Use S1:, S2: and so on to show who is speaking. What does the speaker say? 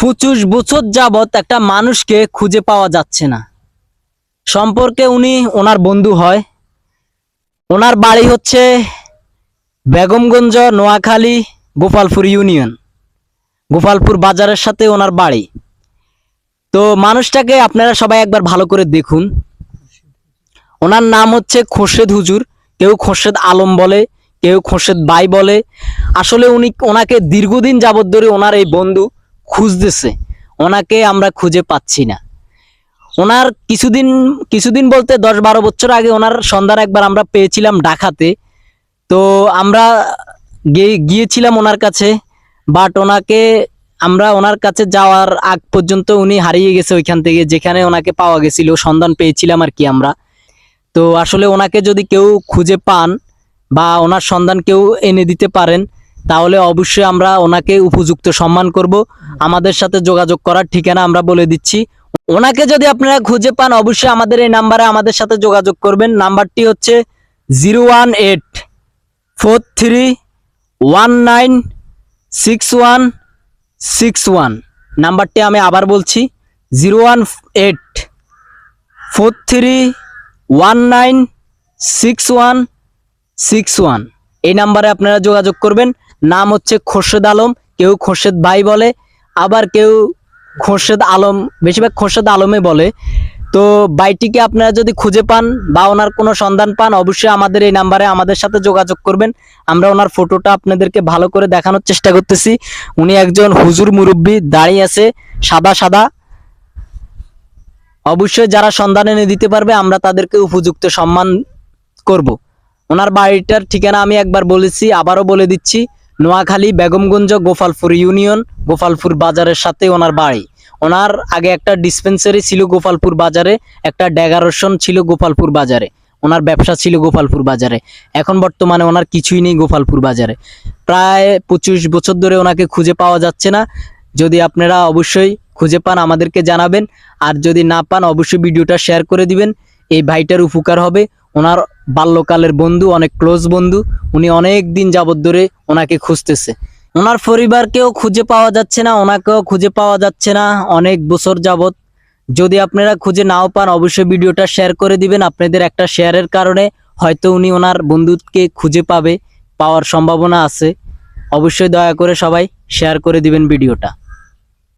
S1: পঁচিশ বছর যাবৎ একটা মানুষকে খুঁজে পাওয়া যাচ্ছে না। সম্পর্কে উনি ওনার বন্ধু হয়। ওনার বাড়ি হচ্ছে বেগমগঞ্জ, নোয়াখালী, গোপালপুর ইউনিয়ন। গোপালপুর বাজারের সাথে ওনার বাড়ি। তো মানুষটাকে আপনারা সবাই একবার ভালো করে দেখুন। ওনার নাম হচ্ছে খোরশেদ হুজুর। কেউ খোরশেদ আলম বলে, কেউ খোরশেদ বাই বলে। আসলে উনি ওনাকে দীর্ঘদিন যাবত ধরে ওনার এই বন্ধু। খুঁজতেছে। ওনাকে আমরা খুঁজে পাচ্ছি না। ওনার কিছুদিন কিছুদিন বলতে দশ বারো বছর আগে ওনার সন্ধান একবার আমরা পেয়েছিলাম ডাকাতে তো আমরা গিয়ে- গিয়েছিলাম ওনার কাছে বাট ওনাকে আমরা ওনার কাছে যাওয়ার আগ পর্যন্ত উনি হারিয়ে গেছে ওইখান থেকে, যেখানে ওনাকে পাওয়া গেছিল, সন্ধান পেয়েছিলাম আর কি আমরা। তো আসলে ওনাকে যদি কেউ খুঁজে পান বা ওনার সন্ধান কেউ এনে দিতে পারেন তাহলে অবশ্যই আমরা ওনাকে উপযুক্ত সম্মান করব। আমাদের সাথে যোগাযোগ করার ঠিকানা আমরা বলে দিচ্ছি। ওনাকে যদি আপনারা খুঁজে পান, অবশ্যই আমাদের এই নাম্বারে আমাদের সাথে যোগাযোগ করবেন। নাম্বারটি হচ্ছে zero one eight four three one nine six one six one. নাম্বারটি আমি আবার বলছি, zero one eight four three one nine six one six one. এই নাম্বারে আপনারা যোগাযোগ করবেন। নাম হচ্ছে খোরশেদ আলম, কেউ খোরশেদ ভাই বলে, আবার কেউ খোরশেদ আলম, বেশিরভাগ খোরশেদ আলমে বলে। তো বাইটিকে আপনারা যদি খুঁজে পান বা ওনার কোনো সন্ধান পান, অবশ্যই আমাদের এই নাম্বারে আমাদের সাথে যোগাযোগ করবেন। আমরা ওনার ফটোটা আপনাদেরকে ভালো করে দেখানোর চেষ্টা করতেছি। উনি একজন হুজুর মুরব্বী, দাঁড়িয়ে আছে সাদা সাদা। অবশ্যই যারা সন্ধান এনে দিতে পারবে, আমরা তাদেরকে উপযুক্ত সম্মান করব। ওনার বাড়িটার ঠিকানা আমি একবার বলেছি, আবারও বলে দিচ্ছি। নোয়াখালী বেগমগঞ্জ গোপালপুর ইউনিয়ন গোপালপুর বাজারের সাথে ওনার বাড়ি। ওনার আগে একটা ডিসপেন্সারি ছিল গোপালপুর বাজারে, একটা ড্যাগারেশন ছিল গোপালপুর বাজারে। ওনার ব্যবসা ছিল গোপালপুর বাজারে। এখন বর্তমানে ওনার কিছুই নেই গোপালপুর বাজারে। প্রায় পঁচিশ বছর ধরে ওনাকে খুঁজে পাওয়া যাচ্ছে না। যদি আপনারা অবশ্যই খুঁজে পান, আমাদেরকে জানাবেন। আর যদি না পান, অবশ্যই ভিডিওটা শেয়ার করে দিবেন। এই ভাইটার উপকার হবে। ওনার বাল্যকালের বন্ধু, অনেক ক্লোজ বন্ধু, উনি অনেক দিন যাবত ধরে ওনাকে খুঁজতেছে। ওনার পরিবারকেও খুঁজে পাওয়া যাচ্ছে না, ওনাকেও খুঁজে পাওয়া যাচ্ছে না অনেক বছর যাবত যদি আপনারা খুঁজে নাও পান, অবশ্যই ভিডিওটা শেয়ার করে দিবেন। আপনাদের একটা শেয়ারের কারণে হয়তো উনি ওনার বন্ধুকে খুঁজে পাবে, পাওয়ার সম্ভাবনা আছে। অবশ্যই দয়া করে সবাই শেয়ার করে দিবেন ভিডিওটা।